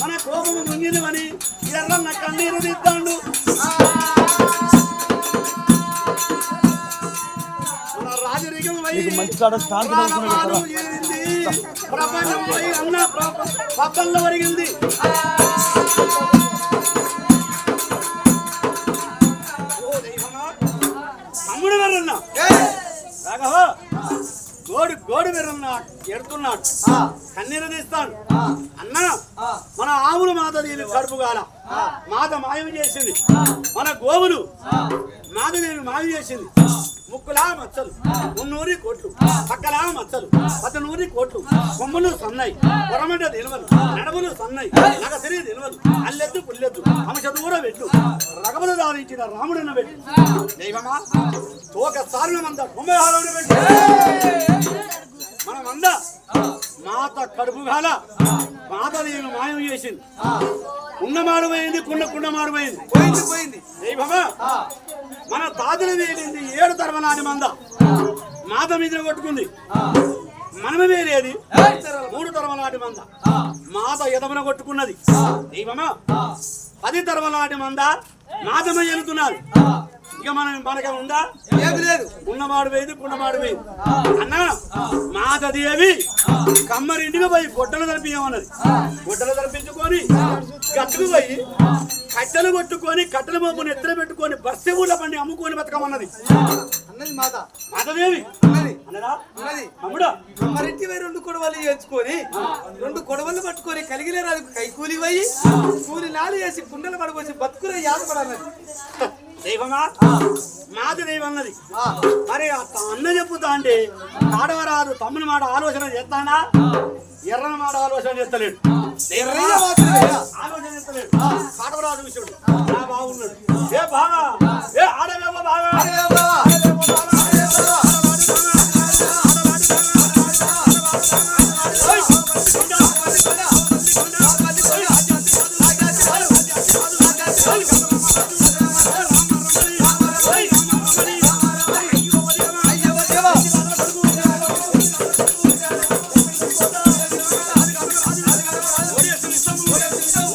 మన కోపము ముంగింది ఎర్రన్న కన్నీరు దిద్దాండు మంచి కాడ ప్రపంచం పోయి అన్న ప్ర- పప్పంలో ఒరిగింది తమ్ముడు వెర్రన్నా. రాఘవ గోడు గోడు వెర్రన్నాడు ఎడుతున్నాడు. కన్నీరు తీస్తాడు. అన్న మన ఆవులు మాత దేవి కడుపు గాల. మాత మాయం చేసింది. మన గోవులు మాధదేవి మాయం చేసింది. ముక్కులా మచ్చలు. మున్నూరి కోట్లు. పక్కలా మచ్చలు. పద్దనూరి కోట్లు. కొమ్ములు సన్నాయి. పొరమంట నిలవలు సన్నాయి. నగ తిరిగి నిలవలు అల్లెద్దు పుల్లెద్దు అంశ దూర పెట్టు. రగములు దారించిన రాముడిన పెట్టు. దైవమా? తోక సారినమంత కుంభహారం పెట్టు. మనమంద మాత కడుపు గాల మాత నేను మాయం చేసింది. ఉన్నమాడు పోయింది కుండ కుండమాడు పోయింది పోయింది పోయింది. దైవమా? మన తాతలు వేలింది ఏడు తరమనాటి మంద. మాత మీద కొట్టుకుంది. మనము వేరేది. మూడు తరమనాటి మంద. మాత ఎదమున కొట్టుకున్నది. దైవమా పది తరమనాటి మంద మాతమ ఎలుతున్నది ఇక మనం మనకే ఉందా? ఏమి లేదు. ఉన్నమాడు వేది కుండమాడు వేది అన్న మాతదేవి కమ్మరింటికి పోయి గొడ్డలు తరిపించమన్నది గొడ్డలు తరిపించుకొని గట్టుకు పోయి కట్టెలు కొట్టుకొని కట్టెల మోపుని ఎత్తున పెట్టుకొని బస్సు ఊళ్ళ పండి అమ్ముకొని బతకమన్నది. అన్నది మాత మాతదేవి అన్నది. అన్నదా అన్నది తమ్ముడా మరింటి పోయి రెండు కొడవలు ఎంచుకొని రెండు కొడవలు పట్టుకొని కలిగిన రాదు కై కూలి పోయి కూలి నాలు వేసి కుండలు పడబోసి బతుకునే యాదపడన్నది దైవమా? మాత దైవం అన్నది. మరి అన్న చెప్పుతా అంటే ఆడవరాదు తమ్ముని మాట ఆలోచన చేస్తానా? ఎర్రన మాట ఆలోచన చేస్తలేడు? ఆలోచన చేస్తలేడు. కాటవరాదు విషయుడు బాగున్నాడు ఏ బాగా ఏ ఆడవేమో బాగా What else is up?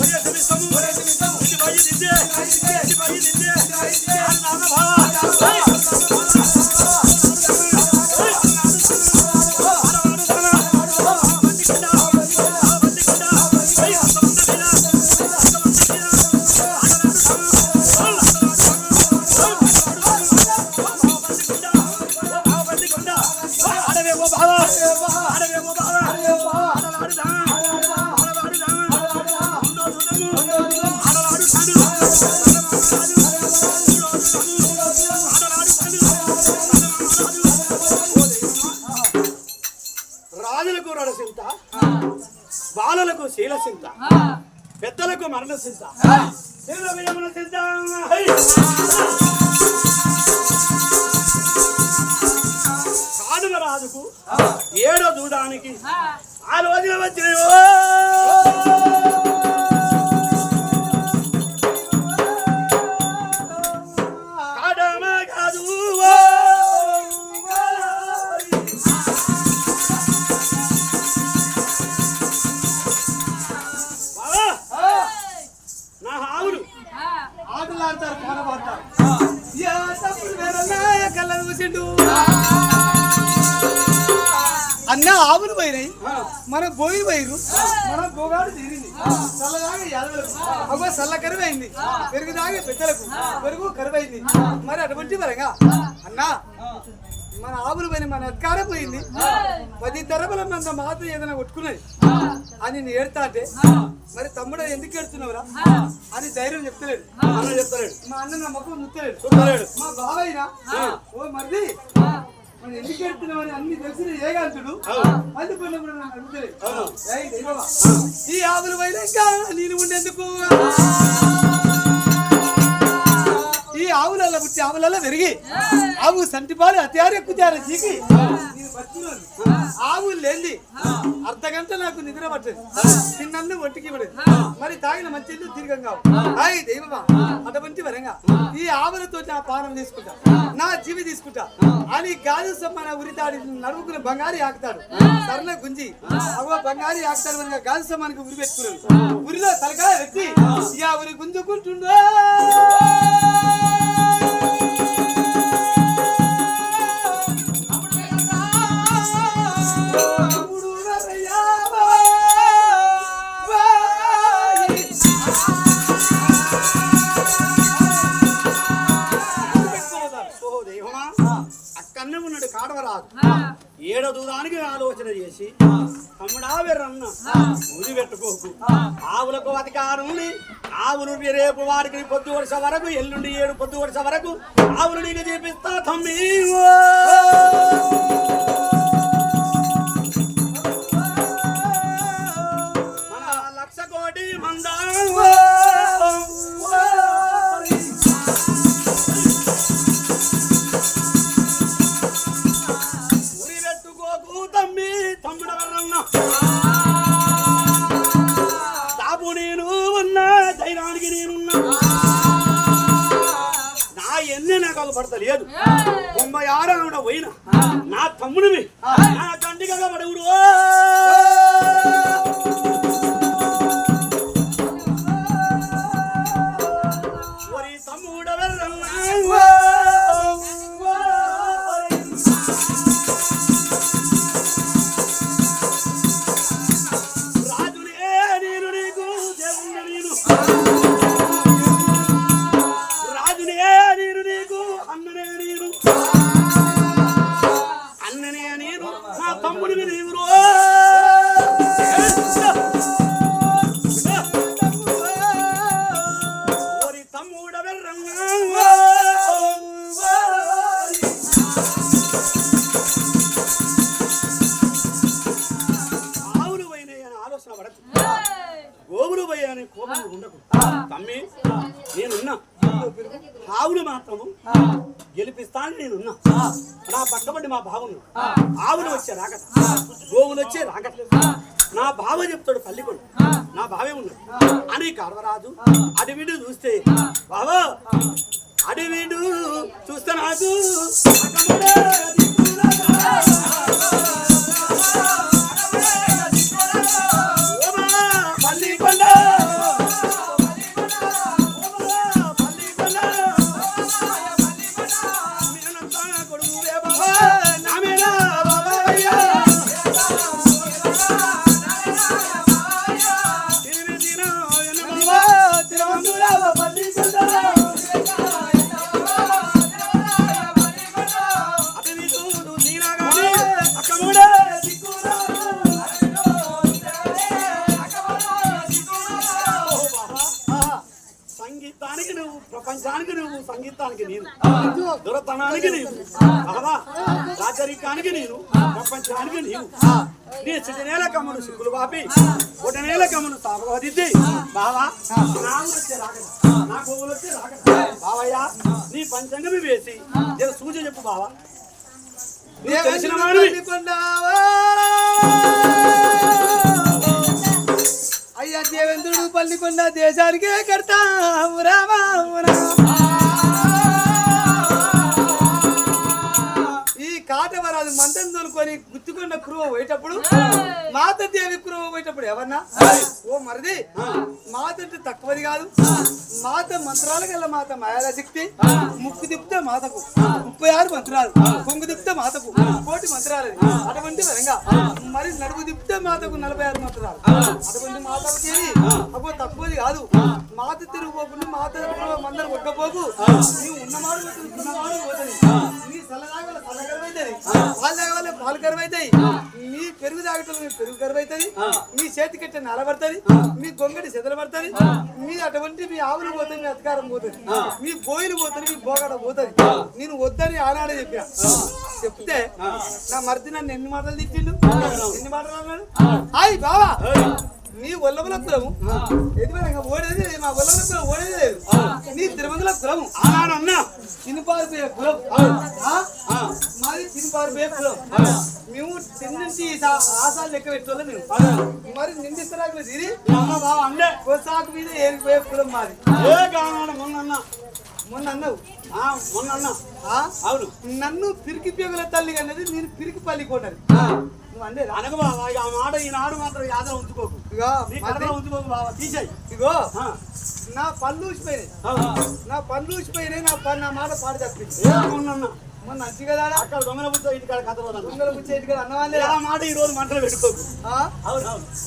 రాజుకు ఏడో దూడానికి ఆ. రోజున వచ్చిన గోయి పోయిరు మన గోగాడు తీరింది. చల్లదాగా యాదవులకు. చల్ల కరువైంది పెరుగు దాగే పెద్దలకు. పెరుగు కరువైంది. మరి అటువంటి పరంగా అన్న మన ఆవులు పోయిన మన అధికారం పోయింది. పది తరముల మంద మాత ఏదైనా కొట్టుకున్నది. అని నేను ఏడతా అంటే మరి తమ్ముడు ఎందుకు ఏడుతున్నావురా అని ధైర్యం చెప్తలేడు. చెప్తాడు మా అన్న నా చూస్తలేడు చూడలేడు మా బాబాయినా ఓ మరిది మనం ఎందుకు ఎడుతున్నామని అన్ని తెలిసిన ఏగాంతుడు అందుకున్న కూడా నన్ను అడుగుతలేదు ఏయ్ దైవమా, ఈ ఆవులు పోయినాక నేను ఉండేందుకు? ఆవులలో పుట్టి ఆవులలో పెరిగి. ఆవు సంటిపాలు అత్యారు ఎక్కుతారు చీకి. ఆవు లేండి అర్ధ గంట నాకు నిద్ర పట్టదు. తిన్నన్ను ఒంటికి పడదు మరి తాగిన మంచి దీర్ఘం కావు హాయ్ దైవమా అటువంటి వరంగా. ఈ ఆవులతో నా పానం తీసుకుంటా. నా జీవి తీసుకుంటా. అని గాజు సమ్మాన ఉరితాడి నడుముకుని బంగారు ఆకుతాడు. సరళ గుంజి. అవ్వ బంగారు ఆకుతాడు వరంగా గాజు సమ్మానికి ఉరి పెట్టుకున్నాడు. ఉరిలో తలకాయ పెట్టి ఇక ఉరి గుంజుకుంటుండో. తెలుసు. ఆవులకు అధికారం ఆవులు రేపు వారికి పొద్దు వరుస వరకు ఎల్లుండి ఏడు పొద్దు వరుస వరకు ఆవులు నీకు చూపిస్తా తమ్మి. ఎన్ని నాకు అది పడతలేదు తొంభై ఆరు ఆవిడ పోయిన. నా తమ్ముడివి. నా తండ్రిగా పడవుడు అనే కోపం ఉండకు తమ్మి నేనున్నా. ఆవులు మాత్రము గెలిపిస్తాను నేనున్నా. నా పక్కబడి మా బావును ఆవులు వచ్చే రాకట. గోవులు వచ్చే రాకట. నా బావ చెప్తాడు పల్లికొడు నా బావే ఉన్నాడు. అని కర్వరాజు అడవిడు చూస్తే బావా అడవిడు చూస్తే నాకు రాజరికానికి నేను. ప్రపంచానికి నీవు నీ చిటినేల కమ్మును సిక్కులు బాపి. నేల కమ్మును సాగవదిద్ది బావా నా గోవులు వచ్చే రాగడ బావయ్య నీ పంచంగమి వేసి జర సూచన చెప్పు బావా. నువ్వు తెలిసిన వాడివి. అయ్యా దేవేంద్రుడు పల్లికొండ దేశానికే కడతాం రామా ఈ కాటవరాజు మంత్రం తోలుకొని గుత్తుకొండ కురువ పోయేటప్పుడు మాత దేవి కురువ పోయేటప్పుడు ఎవరన్నా? ఓ మరిది మాత అంటే తక్కువది కాదు. మాత మంత్రాల గల మాత మాయాల శక్తి ముక్కు తిప్పితే మాతకు. ముప్పై ఆరు మంత్రాలు కొంగు తిప్పితే మాతకు. కోటి మంత్రాలు. అటువంటి వరంగా. మరి నడుపు తిప్పితే మాతకు నలభై ఆరు మంత్రాలు. అటువంటి మాతకు అబ్బో తక్కువది కాదు. మాత తిరుగుపోకుండా మాత మందరు కొట్టపోకు నీవు ఉన్నమాడు పోతుంది, ఉన్నమాడు పోతుంది నీ చల్లదాగల చల్లగరమైతుంది పాలు తాగవాలి పాలు కరువైతాయి మీ పెరుగు తాగటం మీ పెరుగు కరువైతుంది. మీ చేతి కట్ట నలబడుతుంది. మీ గొంగడి చెదలబడుతుంది మీ అటువంటి మీ ఆవులు పోతుంది మీ అధికారం పోతుంది. మీ బోయిలు పోతుంది మీ బోగడ పోతుంది. నేను వద్దని ఆనాడే చెప్పిన. చెప్తే నా మరిది నన్ను ఎన్ని మాటలు తిట్టిండు? ఎన్ని మాటలు అన్నాడు? హాయ్ బావా. నీ ఒల్లముల కులము. ఎదురు ఓడేది లేదు, మా ఒల్లముల కులం ఓడేది లేదు. నీ తిరుమంగళ కులము. ఆనాడు అన్నా చిన్నపారిపోయే కులం ఆశాలు లెక్క పెట్టుకోవాలి మేము మరి తిరిగి అమ్మ బావ అందే. కొసాకు మీద ఏరిపోయే కులం మాది. మొన్న అన్నా మొన్న అన్నావు ఆ, మొన్న అన్నా ఆ? అవును. నన్ను పిరికి పేగుల తల్లి అన్నది నేను పిరికి పల్లి కొన్నది నువ్వు ఆ మాట ఈనాడు మాత్రం యాదవ ఉంచుకోకు. ఇగో నీ మరి కథలో ఉంచుకోకు బావ తీసేయి. ఇగో ఆ, నా పళ్ళు ఊసిపోయినాయి. నా పళ్ళు ఊసిపోయినాయి నా నా మాట పాడు తప్పింది ఏ అక్కడ దొంగల బుద్ధ ఇంటికాడ కథ పోదాం దొంగల కూర్చేది కదా అన్నవాళ్ళే ఆ మాట ఈ రోజు మంటలు పెట్టుకోకు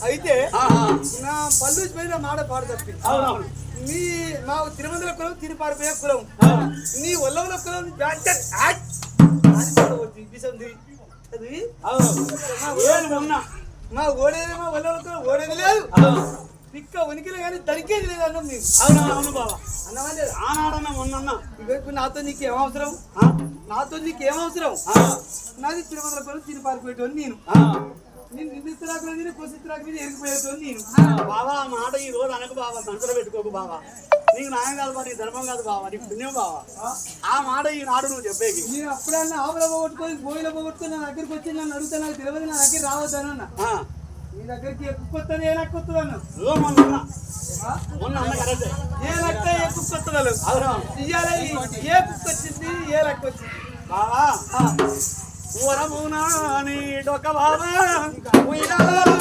అయితే. నా పళ్ళు ఊసిపోయి నా మాట పాడు తప్పింది అవును అవును. నీ మా తిరుమందుల కులం తిరుపారిపోయే కులం. నీ ఒల్లవుల కులం మా ఓడేది మా ఒల్లవుల కులం ఓడేది లేదు. పిక్క ఉనికిలో కానీ దరికేది లేదు అన్నం మేము అవును? అవును బావ. అన్నమా లేదా ఆనాడన్నా మొన్న ఇప్పుడు నాతో నీకు ఏం అవసరం నాతో నీకు ఏం అవసరం నాది తిరుమందుల కులం తిరుపారిపోయేటోని నేను. ఆ. నేను నిందిస్తురాకులు మీద కొసిత్రాకు మీద ఎరిగిపోయేటోని నేను. బావా ఆ మాట ఈ రోజు అనకు బావా. మనసులో పెట్టుకోకు బావా. నీకు న్యాయం కాదు బా, నీకు ధర్మం కాదు బావా. నీకు పుణ్యం బావా. ఆ? మాట ఈనాడు నువ్వు చెప్పేకి. నేను అప్పుడన్నా ఆవుల పోగొట్టుకొని బోయిల పోగొట్టుకొని నా దగ్గరికి వచ్చి నన్ను అడుగుతా నాకు తెలియదు నా దగ్గర రావద్దనన్న నీ దగ్గరికి ఎక్కుకొస్తాను ఏ కరెక్టే. ఏ లెక్క ఇయ్యాల ఈ- ఏ కుక్క వచ్చింది? ఏ లెక్క వచ్చింది? బావా. ఊరమునా ఊరమునా నీడొక బావా. ఉయ్యాలలు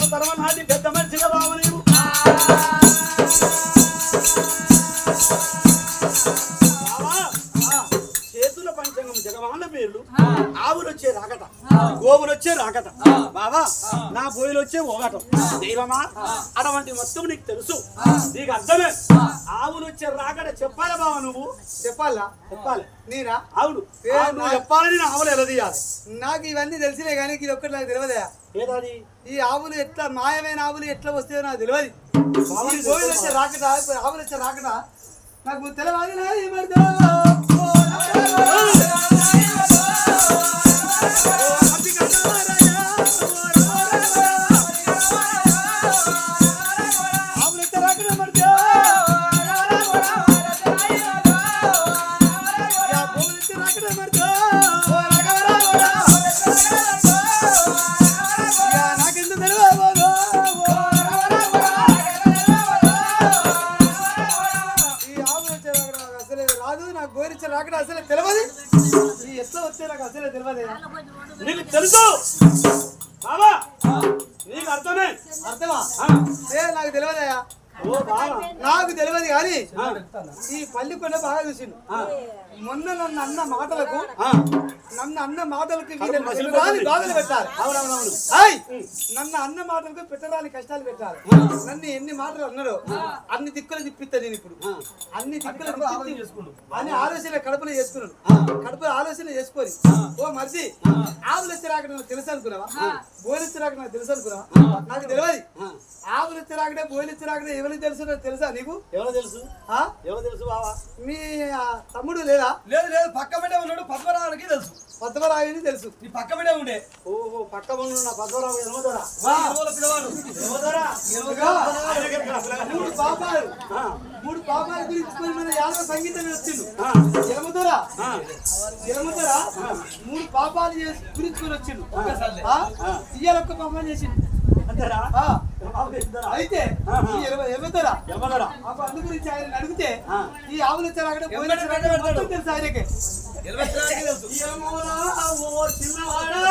మూడు తరమ నాటి పెద్ద మనిషిగా బావ నీవు చేతుల పంచంగం జగమాన పేర్లు ఆవులు వచ్చే రాకట. గోవులు వచ్చే రాకట. బావా? నా పోయిలు వచ్చే ఓగటం దైవమా? అటువంటి మొత్తం నీకు తెలుసు. నీకు అర్థమే. ఆవులు వచ్చే రాకట చెప్పాలి బావ నువ్వు? చెప్పాలా? చెప్పాలి. నేనా అవును. నువ్వు చెప్పాలని నా ఆవులు ఎలా తీయాలి? నాకు ఇవన్నీ తెలిసిలే కానీ ఇది ఒక్కటి నాకు తెలియదా ఏదాది? ఈ ఆవులు ఎట్లా మాయమైన ఆవులు ఎట్లా వస్తాయో నాకు తెలియదు. గోవిలు వచ్చే రాకట ఆవులు వచ్చే రాకట నాకు తెలియదు మరిదో. తెలుసు పల్లి కొండ బాగా చూసిండు. మొన్న నన్ను అన్న మాటలకు నన్ను అన్న మాటలకు బాధలు పెట్టాలి. అవునవునవును! నన్ను అన్న మాటలకు పెట్టరాని కష్టాలు పెట్టాలి. నన్ను ఎన్ని మాటలు అన్నాడో అన్ని దిక్కులు తిప్పిస్తా నేను ఇప్పుడు. అన్ని దిక్కులు. అని ఆలోచన కడుపులో చేసుకున్నాను కడుపులో ఆలోచన చేసుకొని ఓ మర్చి ఆవులు వచ్చి రాక నాకు తెలుసు అనుకున్నావా? బోయిలు వచ్చి రాక నాకు తెలుసు అనుకున్నావా? నాకు తెలియదు. ఆవులు వచ్చి రాకడే బోయిలు వచ్చి రాకడే ఎవరికి తెలుసు తెలుసా నీకు? ఎవరో తెలుసు? ఎవరో తెలుసు? బావా మీ తమ్ముడు లేదా? లేదు లేదు పక్క బిడ్డ ఉన్నాడు. పద్మరావునికి తెలుసు. పద్మరాయుని తెలుసు. నీ పక్క బిడ్డ ఉండే. ఓహో పక్క ఉన్న పద్మరావు పిల్లవాడు ఇదిగో, మూడు పాపాలు. మూడు పాపాల గురించి మన యాదవ సంగీతం వచ్చిండు జలముదరా జలముదరా మూడు పాపాలు చేసి గురించుకొని వచ్చిండు ఆ? ఇయ్యాల ఒక్క పాపం చేసిండు ఆ, అయితే ఎనమదరా అప్పుడు అందు గురించి ఆయన అడిగితే. ఈ ఆవులు వచ్చారు పోయిన తెలుసు ఆయనకే. చిన్నవాడా?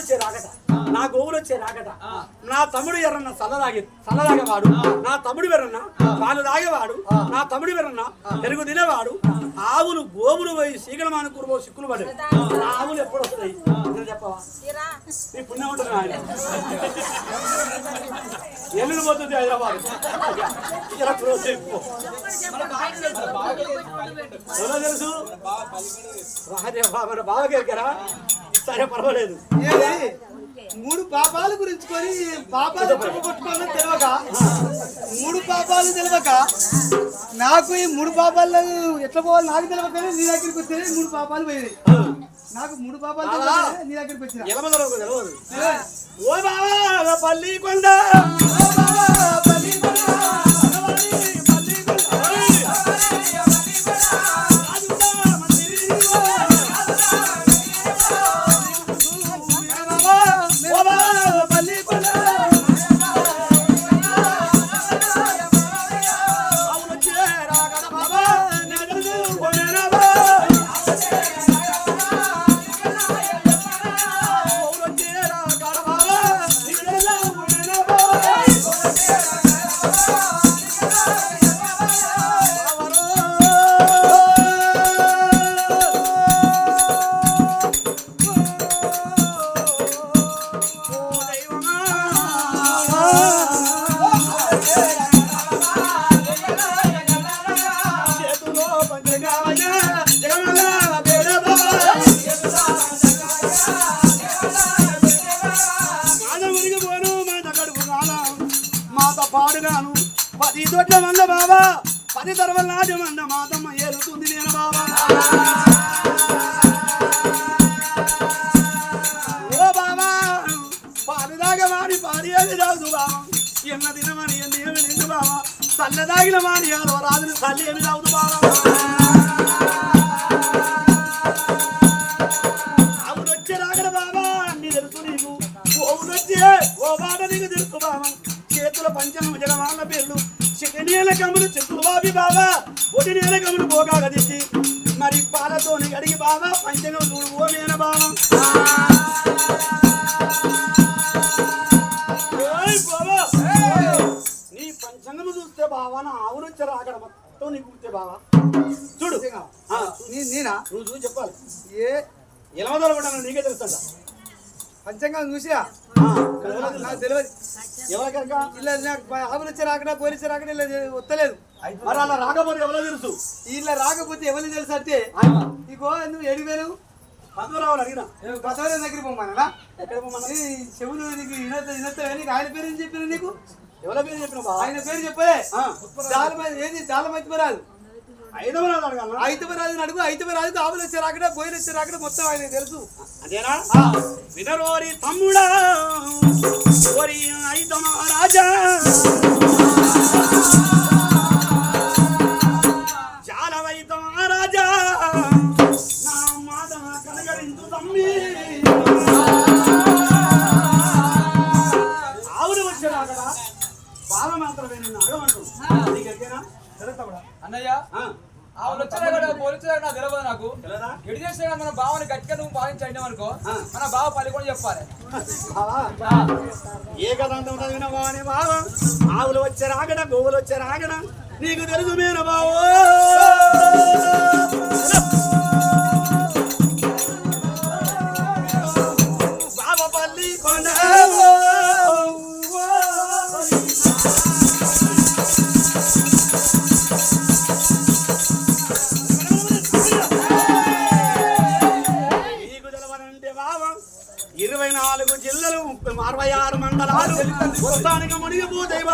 వచ్చే రాకట నా గోవులు వచ్చే రాకట నా తమ్ముడు ఎర్రన్న సల్లదాగే సల్లదాగేవాడు నా తమ్ముడు వెర్రన్న పాలు తాగేవాడు నా తమ్ముడు వెర్రన్న పెరుగు తినేవాడు? ఆవులు గోవులు పోయి సీగల మానుకూరు సిక్కులు పడే నా ఆవులు ఎప్పుడు వస్తాయి? చెప్పవా? నీ పుణ్యం ఉంటుంది ఆయన పోతుంది హైదరాబాద్. ఇలా క్లోజ్ అయిపో. ఎవరో తెలుసు? మన బావకి ఎక్కరా? సరే పర్వాలేదు? మూడు పాపాల గురించి కొని పాపాలు కొట్టుకోవాలని తెలియక మూడు పాపాలు తెలియక నాకు ఈ మూడు పాపాలు ఎట్లా పోవాలి నాకు తెలియకనే నీ దగ్గరికి వస్తే మూడు పాపాలు పోయినాయి. నాకు మూడు పాపాలు నీ దగ్గరికి వచ్చిన. పల్లి కొండ. పల్లి కొండ. పాడుగాను. పది దొడ్ల మంద బాబా పది తరవల నాటి మంద మాతమ్మ ఏలుతుంది నేను బాబా. ఓ బాబా పాడుదాగ మాడి పాడి పాడియాలి రాదు బాబా. ఎన్న దినమని ఎన్ని ఏమి నిండు బాబా. చల్ల దాగిన మాని యాదో రాజుని తల్లి ఏమి రాదు బాబా. కములు చిత్తులు బాబి బాబా ఒడి నీల కములు పోగా దిచ్చి మరి పాలతోని అడిగి బాబా పంచగం చూడు ఓ మేన బాబా నీ పంచంగము చూస్తే బావా నా ఆవునొచ్చే రాగడ మొత్తం నీకు గుర్తే బావా. చూడు. ఆ, నీ- నేనా? నువ్వు చూసి చెప్పాలి. ఏ? ఎలమదల కూడా నీకే తెలుస్తుంట పంచంగం చూసిరా వచ్చి రాకడా పోలీసు రాకడా ఇలా వస్తలేదు మరి అలా రాకపోతే ఎవరో తెలుసు ఇలా రాకపోతే ఎవరిని తెలుసు అంటే ఇగో నువ్వు ఎడివేలు పద్మరావుని అడిగిన బసవరాజు దగ్గర? ఈ చెవులు నీకు ఇనత నీకు ఆయన పేరు ఏం చెప్పిన నీకు ఎవరి పేరు చెప్పిన ఆయన పేరు చెప్పలే ఆ. జాలమ ఏది జాలమైతుమరాజు ఐదవరాజు అడగాల? ఐతమరాజు అడుగు ఐతమరాజు ఆవులు వచ్చి రాకడా పోయిన వచ్చి రాకడా మొత్తం ఆయనకు తెలుసు. అదేనా? వినరోరి తమ్ముడా ఓరి ఐదమ రాజా. రాజా. ఆవులు వచ్చారా కదా బాల మాత్రమే నిన్ను అడగమంటు నీకు ఎరికేనా తెలుస్తాడా అన్నయ్య ఆవులు వచ్చినా కూడా పోలీసు నాకు తెలియదు నాకు. ఎడి చేస్తే మన బావని గట్టిగా నువ్వు భావించండి అనుకో మన బావ పల్లి కూడా చెప్పాలి. ఏ కదంతం చదివిన వాని బావ? ఆవులు వచ్చే రాగడ గోవులు వచ్చే రాగడ నీకు తెలుసు మేన బావో ముప్పై అరవై ఆరు మండలాలు. మొత్తానికి మునిగిపోతాయి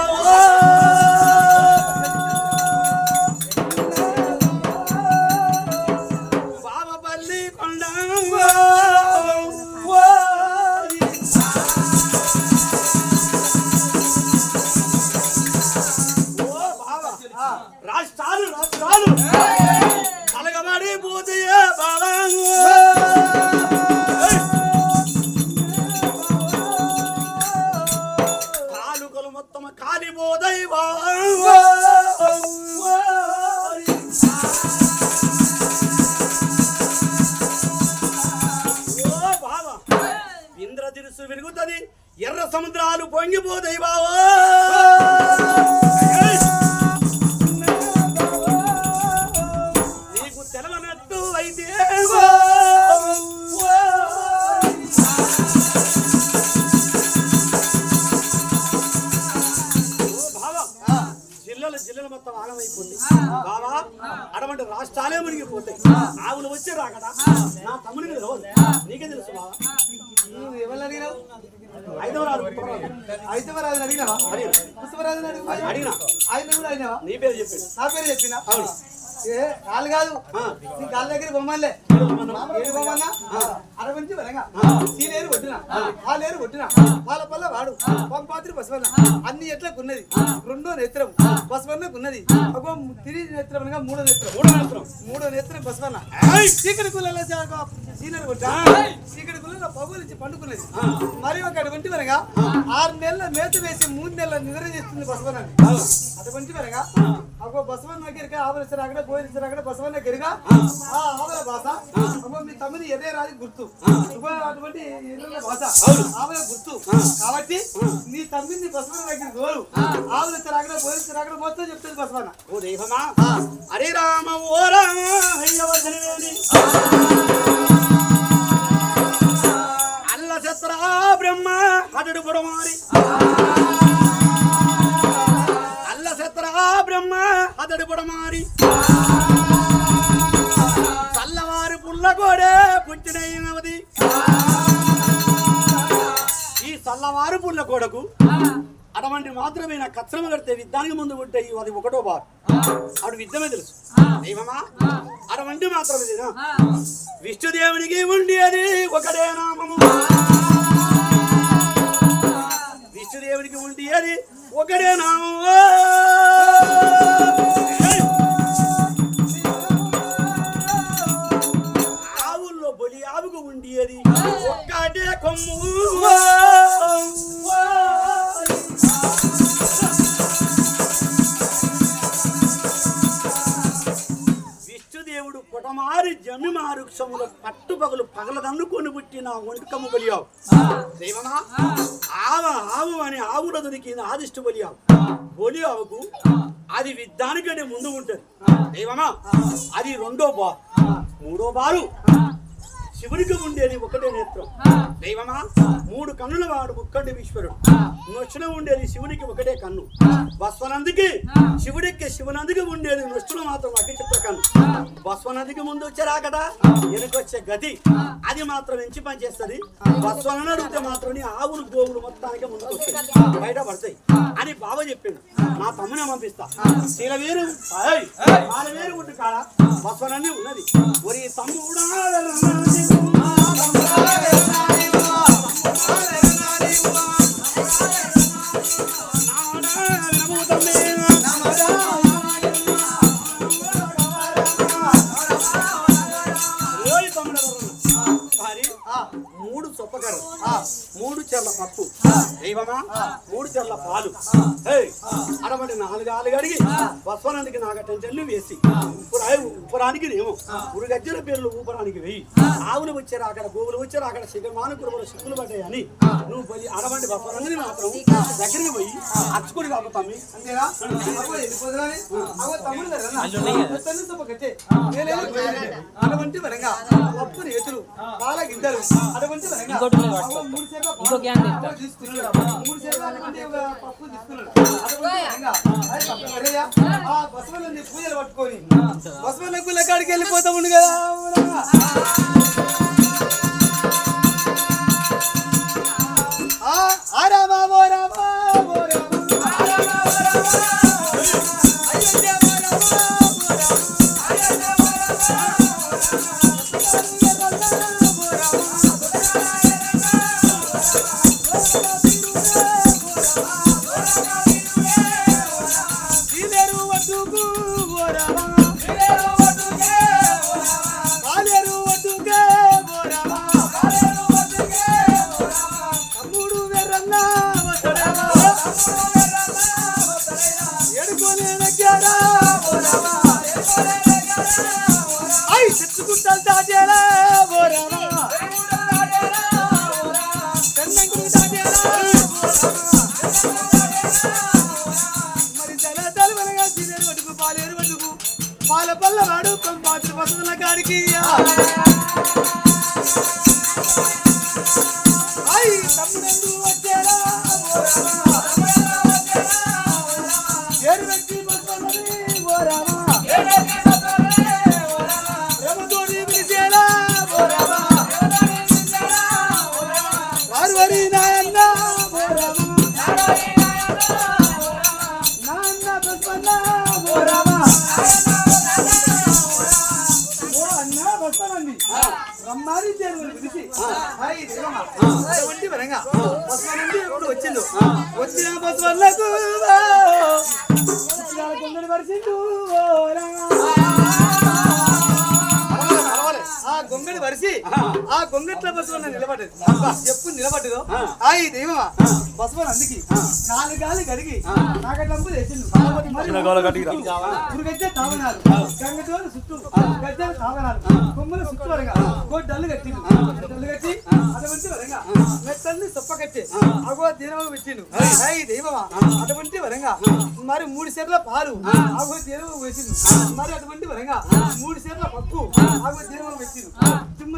జిల్లలు మొత్తం ఆగమైపోతాయి. బావా అటువంటి రాష్ట్రాలే మునిగిపోతాయి. ఆవులు వచ్చే రాకడా? నా తమ్ముడికి తెలియదు నీకే తెలుసు బావా. నువ్వు ఎవరిని అడిగినావు? ఐదవ రాజు పుట్టరాజు. ఐతమరాజుని అడిగినావా? అడిగిన. పుష్పరాజుని అడుగు అడిగిన. ఆయన కూడా అడిగినావా? నీ పేరు చెప్పాడు నా పేరు చెప్పినా? ఏ కాదు. ఆ. నీ కాళ్ళ దగ్గర బొమ్మలే. ఏడు బొమ్మన్నా? అర నుంచి వెనగా ఈ లేరు కొట్టిన. వాళ్ళ పల్ల వాడు. పంపాత్రి బసవన్న అన్ని ఎట్లకు ఉన్నది రెండో నేత్రం. బసవన్నకు ఉన్నది అగో తిరిగి నేత్రం అనగా మూడో నేత్రం. మూడో నేత్రం. మూడో నేత్రం బసవన్న! చీకటి కులలో సీనియర్ కొట్టా. చీకటి కులలో పగులు ఇచ్చి పండుకున్నది. మరి ఒక అటువంటి వరగా ఆరు నెలల మేత వేసి మూడు నెలల నిద్ర చేస్తుంది బసవన్న అటువంటి వరగా అగో బసవన్న దగ్గరికి ఆవుల అక్కడ బసవన్న దగ్గరగా ఆ. ఆవుల భాష. అగో మీ తమ్ముని ఎదే రాజు గుర్తు. అటువంటి భాష. ఆవుల గుర్తు. కాబట్టి నీ తమ్మిని బసవన్న దగ్గర గోరు ఆవుల పోయిన అక్కడ మొత్తం చెప్తుంది బసవన్న. ఓ దైవమా. హరే రామ ఓ రామ అల్ల శస్త్ర బ్రహ్మ హటుడు పుడమారి చల్లవారు పుల్ల కోడకు. అటువంటి మాత్రమే నా కచ్చరమ కడితే విద్యానికి ముందు ఉంటాయి అది ఒకటో బార్. ఆవిడ విద్యమే తెలుసు. దైవమా అటువంటి మాత్రమే? విష్ణుదేవునికి ఉండి అది ఒకటే నామము. విష్ణుదేవునికి ఉండి అది ఒకటే నామము. ఆవుల్లో బలి ఆవుకు ఉండి అది ఒక్కటే కొమ్ము. జమ్మి మారుక్షముల పట్టుపగలు పగలదన్నుకొని పుట్టిన ఒంటుకమ్ము బలియావు ఆవ ఆవు అని ఆవుల దొరికింది ఆదిష్టు బలియావు. బలియావుకు అది విద్దానికంటే ముందు ఉంటుంది. దైవమా? అది రెండో బారు మూడో బారు శివునికి ఉండేది ఒకటే నేత్రం. దైవమా? మూడు కన్నుల వాడు ముక్కండి ఈశ్వరుడు. నొచ్చున ఉండేది శివునికి ఒకటే కన్ను. బస్వనందికి శివుడికి శివనందికి ఉండేది నొచ్చున మాత్రం అగ్గి చిత్ర కన్ను బస్వనందికి ముందు వచ్చారా కదా వెనుకొచ్చే గతి. అది మాత్రం ఎంచి పని చేస్తుంది. బస్వనని అడిగితే మాత్రం నీ ఆవులు గోవులు మొత్తానికి ముందుకు వస్తాయి బయట పడతాయి. అని బావ చెప్పిండు. నా తమ్మునే పంపిస్తా. శీలవేరు ఏయ్, మాలవేరు ఉండి కాడ. బస్వనని ఉన్నది. ఒరి తమ్ముడా మూడు చొప్పకర్ర మూడు చెర్ల పప్పు. దైవమా? మూడు చెర్ల పాలు. అరవడి నాలుగు ఆలు అడిగి బస్వనానికి నాగటం చెల్లు వేసి. ఉప్పురా ఉప్పరానికి ఏమో ఉరుగజ్జల పేర్లు ఊపరానికి వెయ్యి ఆవులు వచ్చారు అక్కడ గోవులు వచ్చారు అక్కడ శిఖరమాన కురువులు సిక్కులు పడ్డాయి అని నువ్వు పోయి అరవంటి బస్వనాన్ని మాత్రం దగ్గరికి పోయి అంతేనా? సొప్ప కట్టే. నేనేమో పోయానంటే. అటువంటి వరంగా. పప్పు రేతులు పాల గింజలు అటువంటి వరంగా. మూడు. అగో తీసుకున్నాడు. మూడు సేర్ల పప్పు తీసుకున్నాడు. ఆ పూజలు పట్టుకొని గుళ్ళ కాడికి వెళ్ళిపోతా ఉండు కదా ఆ ఆ రామా ఓ రామా రమ్మారి చేరువని పిలిచి. అటువంటి వరంగా. బస్వనంది ఎప్పుడు వచ్చిండు? వచ్చిన బస్వన్నకు వచ్చిన గొంగడి వరిసి ఆ. గొంగట్ల బసవన్న నిలబడ్డది. చెప్పు నిలబడ్డదు ఆ. ఈ దైవమా బసవన్ అందుకి నాలుగు గాలి గడిగి నాగటంపు తెచ్చిండు గద్దె తావనాలు గంగతోలు చుట్టూ గద్దెలు తావనాలు కొమ్మలు చుట్టూ వరగా గొడ్డల్లు కట్టిండు గొడ్డల్లు కట్టి అటువంటి వరంగా మెత్తల్ని సొప్ప కట్టి అగో దీనము పెట్టిండు. ఆ. ఈ దైవమా అటువంటి వరంగా మరి మూడు సెర్ల పాలు అగో దీనము పెట్టిండు. మరి అటువంటి వరంగా మూడు సెర్ల పప్పు అగో దీనము పెట్టిండు. ◆